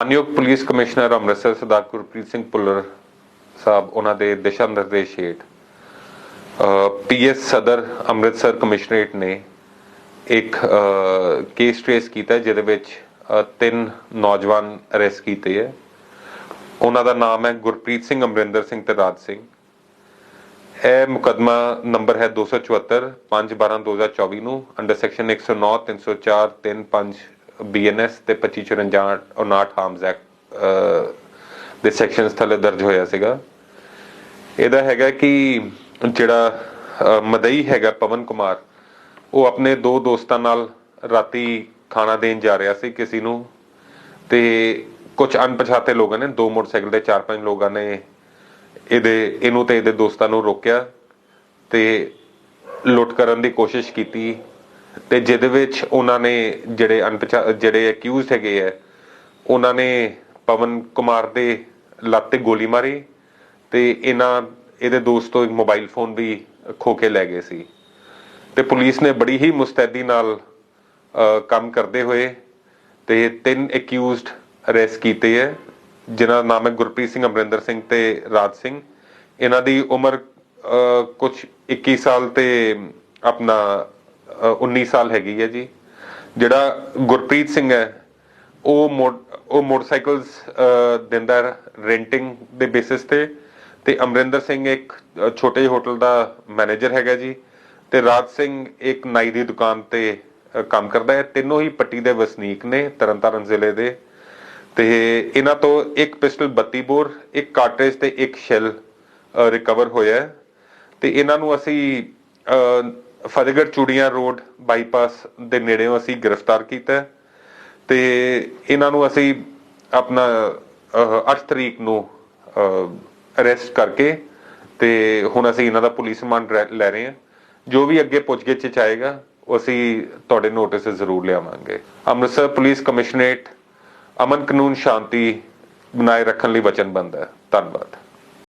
ਮਾਨਯੋਗ police commissioner Amritsar Sardar Gurpreet Singh Bhullar ਸਾਹਿਬ ਉਹਨਾਂ ਦੇ ਦਿਸ਼ਾ ਨਿਰਦੇਸ਼ ਹੇਠ ਪੀਐਸ ਸਦਰ ਅੰਮ੍ਰਿਤਸਰ ਕਮਿਸ਼ਨਰੇਟ ਨੇ ਇੱਕ ਕੇਸ ਟ੍ਰੇਸ ਕੀਤਾ ਹੈ, ਜਿਹਦੇ ਵਿੱਚ ਤਿੰਨ ਨੌਜਵਾਨ ਅਰੈਸਟ ਕੀਤੇ ਹੈ। ਉਹਨਾਂ ਦਾ ਨਾਮ ਹੈ ਗੁਰਪ੍ਰੀਤ ਸਿੰਘ ਅਮਰਿੰਦਰ ਸਿੰਘ ਤੇ ਰਾਜ ਸਿੰਘ। ਇਹ ਮੁਕਦਮਾ ਨੰਬਰ ਹੈ 274 512 2024 ਨੂੰ ਅੰਡਰ ਸੈਕਸ਼ਨ 109 304 35 ਬੀਐਨਐਸ ਤੇ 2554 59 ਹਾਰਮਸ ਐਕਟ ਦੇ ਸੈਕਸ਼ਨਸ ਥੱਲੇ ਦਰਜ ਹੋਇਆ ਸੀਗਾ। ਇਹਦਾ ਹੈਗਾ ਕਿ ਜਿਹੜਾ ਮਦਈ ਹੈਗਾ ਪਵਨ ਕੁਮਾਰ, ਉਹ ਆਪਣੇ ਦੋ ਦੋਸਤਾਂ ਨਾਲ ਰਾਤੀ ਖਾਣਾ ਦੇਣ ਜਾ ਰਿਹਾ ਸੀ ਕਿਸੇ ਨੂੰ ਤੇ ਕੁਝ ਅਣਪਛਾਤੇ ਲੋਕਾਂ ਨੇ, ਦੋ ਮੋਟਰਸਾਈਕਲ ਤੇ ਚਾਰ ਪੰਜ ਲੋਕਾਂ ਨੇ ਇਹਦੇ, ਇਹਨੂੰ ਤੇ ਇਹਦੇ ਦੋਸਤਾਂ ਨੂੰ ਰੋਕਿਆ ਤੇ ਲੁੱਟ ਕਰਨ ਦੀ ਕੋਸ਼ਿਸ਼ ਕੀਤੀ। ਤੇ ਜਿਹਦੇ ਵਿੱਚ ਉਹਨਾਂ ਨੇ ਜਿਹੜੇ ਜਿਹੜੇ ਅਕਿਊਜ਼ਡ ਹੈਗੇ ਆ, ਉਹਨਾਂ ਨੇ ਪਵਨ ਕੁਮਾਰ ਦੇ ਲੱਤ ਤੇ ਗੋਲੀ ਮਾਰੀ ਤੇ ਇਹਨਾਂ, ਇਹਦੇ ਦੋਸਤ ਇੱਕ ਮੋਬਾਈਲ ਫੋਨ ਵੀ ਖੋ ਕੇ ਲੈ ਗਏ ਸੀ। ਤੇ ਪੁਲਿਸ ਨੇ ਬੜੀ ਹੀ ਮੁਸਤੈਦੀ ਨਾਲ ਕੰਮ ਕਰਦੇ ਹੋਏ ਤੇ ਤਿੰਨ ਅਕਿਊਜ਼ਡ ਅਰੈਸਟ ਕੀਤੇ ਹੈ ਜਿਨ੍ਹਾਂ ਦਾ ਨਾਮ ਹੈ ਗੁਰਪ੍ਰੀਤ ਸਿੰਘ, ਅਮਰਿੰਦਰ ਸਿੰਘ ਤੇ ਰਾਜ ਸਿੰਘ। ਇਹਨਾਂ ਦੀ ਉਮਰ ਕੁਝ 21 ਸਾਲ ਤੇ ਆਪਣਾ 19 ਸਾਲ ਹੈਗੀ ਹੈ ਜੀ। ਜਿਹੜਾ ਗੁਰਪ੍ਰੀਤ ਸਿੰਘ ਹੈ, ਉਹ ਮੋ- ਉਹ ਮੋਟਰਸਾਈਕਲਸ ਦਿੰਦਾ ਰੈਂਟਿੰਗ ਦੇ ਬੇਸਿਸ ਤੇ। ਤੇ ਅਮਰਿੰਦਰ ਸਿੰਘ ਇੱਕ ਛੋਟੇ ਹੋਟਲ ਦਾ ਮੈਨੇਜਰ ਹੈਗਾ ਜੀ। ਤੇ ਰਾਜ ਸਿੰਘ ਇੱਕ ਨਾਈ ਦੀ ਦੁਕਾਨ ਤੇ ਕੰਮ ਕਰਦਾ ਹੈ। ਤਿੰਨੋਂ ਹੀ ਪੱਟੀ ਦੇ ਵਸਨੀਕ ਨੇ, ਤਰਨਤਾਰਨ ਜ਼ਿਲ੍ਹੇ ਦੇ। ਤੇ ਇਹਨਾਂ ਤੋਂ ਇੱਕ ਪਿਸਟਲ 32 ਬੋਰ, ਇੱਕ ਕਾਰਟ੍ਰਿਜ ਤੇ ਇੱਕ ਸ਼ੈਲ ਰਿਕਵਰ ਹੋਇਆ ਤੇ ਇਹਨਾਂ ਨੂੰ ਅਸੀਂ ਫਤਿਹਗੜ੍ਹ ਚੂੜੀਆਂ ਰੋਡ ਬਾਈਪਾਸ ਦੇ ਨੇੜੇੋਂ ਅਸੀਂ ਗ੍ਰਿਫਤਾਰ ਕੀਤਾ ਤੇ ਇਹਨਾਂ ਨੂੰ ਅਸੀਂ ਆਪਣਾ 8 ਤਰੀਕ ਨੂੰ ਅਰੈਸਟ ਕਰਕੇ ਤੇ ਹੁਣ ਅਸੀਂ ਇਹਨਾਂ ਦਾ ਪੁਲਿਸ ਰਿਮਾਂਡ ਲੈ- ਰਹੇ ਹਾਂ। ਜੋ ਵੀ ਅੱਗੇ ਪੁੱਛਗਿੱਛ ਚ ਆਏਗਾ ਅਸੀਂ ਤੁਹਾਡੇ ਨੋਟਿਸ ਜ਼ਰੂਰ ਲਿਆਵਾਂਗੇ। ਅੰਮ੍ਰਿਤਸਰ ਪੁਲਿਸ ਕਮਿਸ਼ਨਰੇਟ ਅਮਨ ਕਾਨੂੰਨ ਸ਼ਾਂਤੀ ਬਣਾਏ ਰੱਖਣ ਲਈ ਵਚਨਬੱਧ ਹੈ। ਧੰਨਵਾਦ।